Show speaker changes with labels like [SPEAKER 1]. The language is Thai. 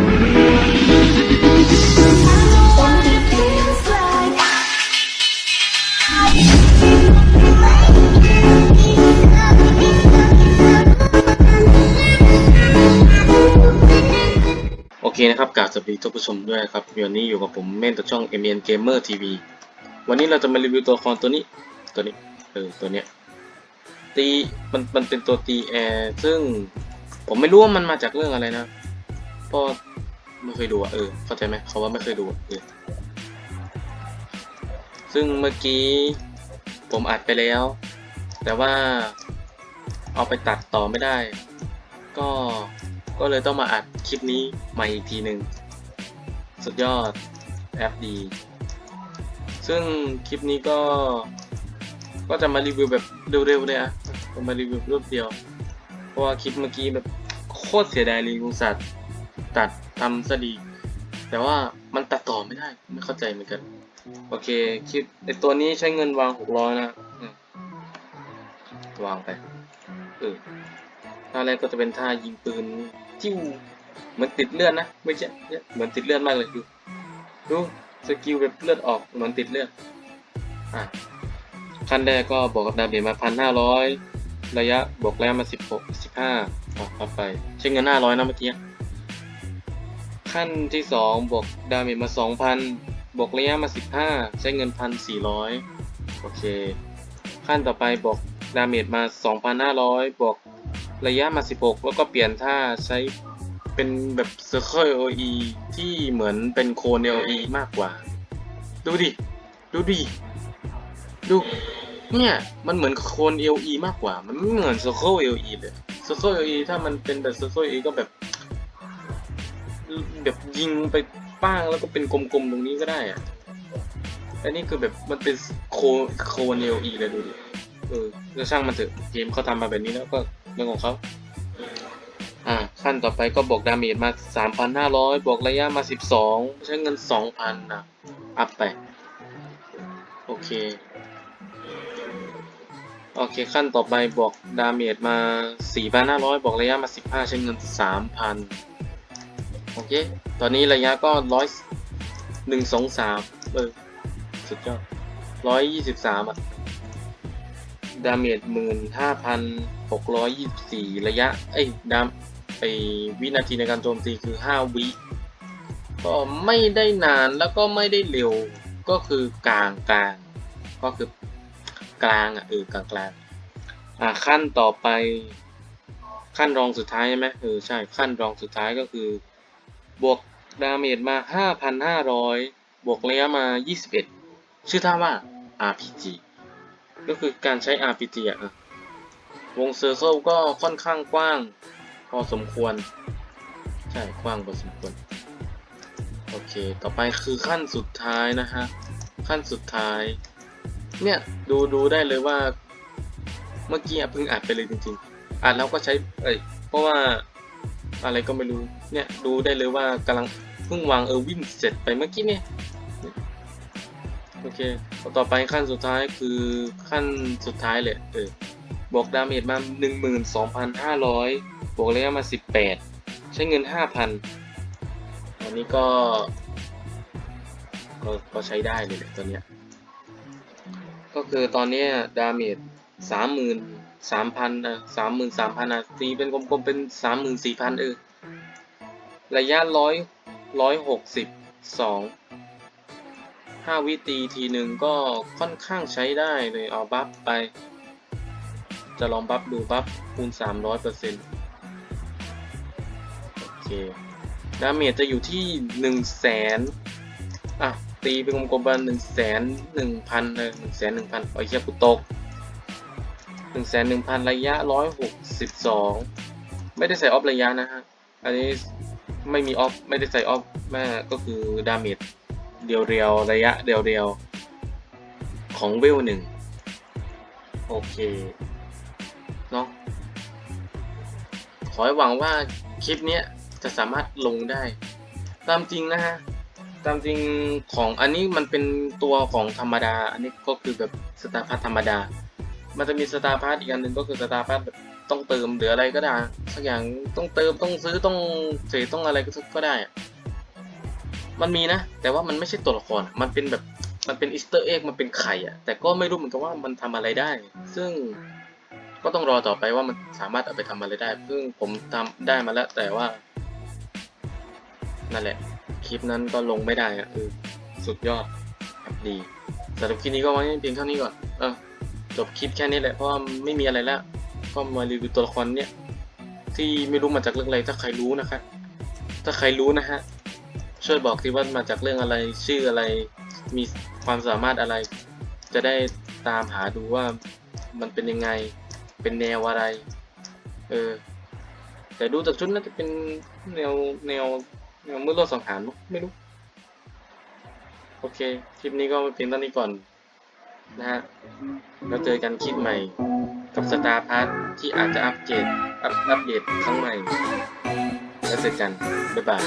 [SPEAKER 1] โอเคนะครับกราบสวัสดีท่านผู้ชมด้วยครับวันนี้อยู่กับผมเม่นตัวช่อง m n Gamer TV วันนี้เราจะมารีวิวตัวละครตัวนี้ตัวนี้เออตัวเนี้ยตีมันมันเป็นตัวตีแอร์ซึ่งผมไม่รู้ว่ามันมาจากเรื่องอะไรนะพราะ ไม่เคยดูอะเออเข้าใจไหมเขาว่าไม่เคยดูเออซึ่งเมื่อกี้ผมอัดไปแล้ว แต่ว่าเอาไปตัดต่อไม่ได้ ก็ก็เลยต้องมาอัดคลิปนี้ใหม่อีกทีหนึ่งสุดยอดแอปดี ซึ่งคลิปนี้ก็ก็จะมารีวิวแบบเร็วๆเลยอะจะมารีวิวรวดเดียว เพราะว่าคลิปเมื่อกี้แบบโคตรเสียดายเลยอุตส่าห์ตัด ทำซะดี แต่ว่ามันตัดต่อไม่ได้ ไม่เข้าใจเหมือนกัน โอเคคลิปไอตัวนี้ใช้เงินวางหกร้อยนะวางไปเออท่าแรกก็จะเป็นท่ายิงปืนจิ้วเหมือนติดเลือดนะ ไม่ใช่เนี่ยเหมือนติดเลือดมากเลยดูดูสกิลแบบเลือดออกเหมือนติดเลือดอะขั้นแรกก็บอกกับดาเมจมาพันห้าร้อยระยะบอกแล้วมาสิบหกสิบห้าต่อไป ใช้เงินห้าร้อยนะเมื่อกี้ ขั้นที่สองบอกดาเมจมาสองพันบอกระยะมาสิบห้าใช้เงินพันสี่ร้อยโอเค ขั้นต่อไปบอกดาเมจมาสองพันห้าร้อยบอกระยะมา 16 แล้วก็เปลี่ยนท่าใช้เป็นแบบ Circle LE ที่เหมือนเป็นโคน LE มากกว่า ดูดิ ดูดิ ดู เนี่ย มันเหมือนโคน LE มากกว่า มันไม่เหมือน Circle LE เลย Circle LE ถ้ามันเป็นแบบ Circle LE ก็แบบ แบบยิงไปป้างแล้วก็เป็นกลมๆตรงนี้ก็ได้อะอันนี้คือแบบมันเป็นโคโคน LE เลยดูดิเออก็ช่างมันเถอะเกมเขาทำมาแบบนี้แล้วก็เรื่องของเขาอ่าขั้นต่อไปก็บอกดาเมจมา 3,500 บอกระยะมา 12 ใช้เงิน 2,000นะอัพไป โอเค โอเค ขั้นต่อไปบอกดาเมจมา 4,500 บอกระยะมา 15 ใช้เงิน 3,000 โอเค ตอนนี้ระยะก็ร้อยหนึ่งสองสามเออ สุดยอดร้อยยี่สิบสามอะ ดาเมจหมื่นห้าพันหกร้อยยี่สิบสี่ระยะ เอ้ยดามไอวินาทีในการโจมตีคือห้าวิ ก็ไม่ได้นานแล้วก็ไม่ได้เร็ว ก็คือกลางกลาง ก็คือกลางอะเออกลางกลางอะขั้นต่อไปขั้นรองสุดท้ายใช่ไหมเออใช่ขั้นรองสุดท้ายก็คือ บวกดาเมจมาห้าพันห้าร้อยบวกระยะมายี่สิบเอ็ดชื่อท่าว่า RPG ก็คือการใช้ RPG อะวงเซอร์เคิลก็ค่อนข้างกว้าง พอสมควร ใช่กว้างพอสมควร โอเค ต่อไปคือขั้นสุดท้ายนะฮะ ขั้นสุดท้าย เนี่ย ดูดูได้เลยว่า เมื่อกี้เพิ่งอัดไปเลยจริงๆอัดแล้วก็ใช้ เอ้ย เพราะว่า อะไรก็ไม่รู้เนี่ยดูได้เลยว่ากำลังเพิ่งวางเออร์วินเสร็จไปเมื่อกี้เนี่ยโอเคต่อไปขั้นสุดท้ายคือขั้นสุดท้ายเลยเออบอกดาเมจมา 12,500บวกระยะมา 18 ใช้เงิน 5,000 อันนี้ก็ก็ก็ใช้ได้เลยแหละตัวเนี้ย ก็คือตอนนี้ดาเมจ 33,000อะ33,000อะตีเป็นกลมๆเป็น34,000เออ ระยะร้อยร้อยหกสิบสองห้าวิตีทีหนึ่งก็ค่อนข้างใช้ได้เลยเอาบัฟไป จะลองบัฟดูบัฟคูณ300เปอร์เซ็นต์โอเคดาเมจจะอยู่ที่1 0 0 0 0แสนอะตีเป็นกลมๆไปหนึ่งแสนหนึ่งพันเลยหนึ่งแสนหนึ่งพันโอ้ยเหี้ยกูตก หนึ่งแสนหนึ่งพันระยะร้อยหกสิบสองไม่ได้ใส่ออฟระยะนะฮะ อันนี้ไม่มีออฟไม่ได้ใส่ออฟแม่ก็คือดาเมจเดียวเรียวระยะเดียวเรียวของเวลหนึ่งโอเคเนาะขอให้หวังว่าคลิปนี้จะสามารถลงได้ ตามจริงนะฮะ ตามจริงของอันนี้มันเป็นตัวของธรรมดา อันนี้ก็คือแบบสตาร์พัทธรรมดา มันจะมีสตาร์พัทอีกอันหนึ่งก็คือสตาร์พัทแบบต้องเติมหรืออะไรก็ได้สักอย่างต้องเติมต้องซื้อต้องเสียต้องอะไรก็ก็ได้ มันมีนะ แต่ว่ามันไม่ใช่ตัวละครมันเป็นแบบมันเป็นอีสเตอร์เอ็กมันเป็นไข่อะแต่ก็ไม่รู้เหมือนกันว่ามันทำอะไรได้ ซึ่งก็ต้องรอต่อไปว่ามันสามารถเอาไปทำอะไรได้ซึ่งผมทำได้มาแล้ว แต่ว่า นั่นแหละ คลิปนั้นก็ลงไม่ได้อะเออสุดยอดครับดีสำหรับคลิปนี้ก็ไว้เพียงเท่านี้ก่อน เออ จบคลิปแค่นี้แหละ เพราะว่าไม่มีอะไรแล้ว ก็มารีวิวตัวละครเนี่ย ที่ไม่รู้มาจากเรื่องอะไร ถ้าใครรู้นะคะถ้าใครรู้นะฮะ ช่วยบอกทีว่ามาจากเรื่องอะไร ชื่ออะไร มีความสามารถอะไร จะได้ตามหาดูว่ามันเป็นยังไง เป็นแนวอะไร เออ แต่ดูจากชุดน่าจะเป็นแนวแนวแนวมืดโลดสังหารไม่รู้ โอเค คลิปนี้ก็เพียงเท่านี้ก่อน นะฮะแล้วเจอกันคลิปใหม่กับสตาร์พาร์ทที่อาจจะอัปเกรดอัปอัปเดตครั้งใหม่แล้วเจอกัน บ๊ายบาย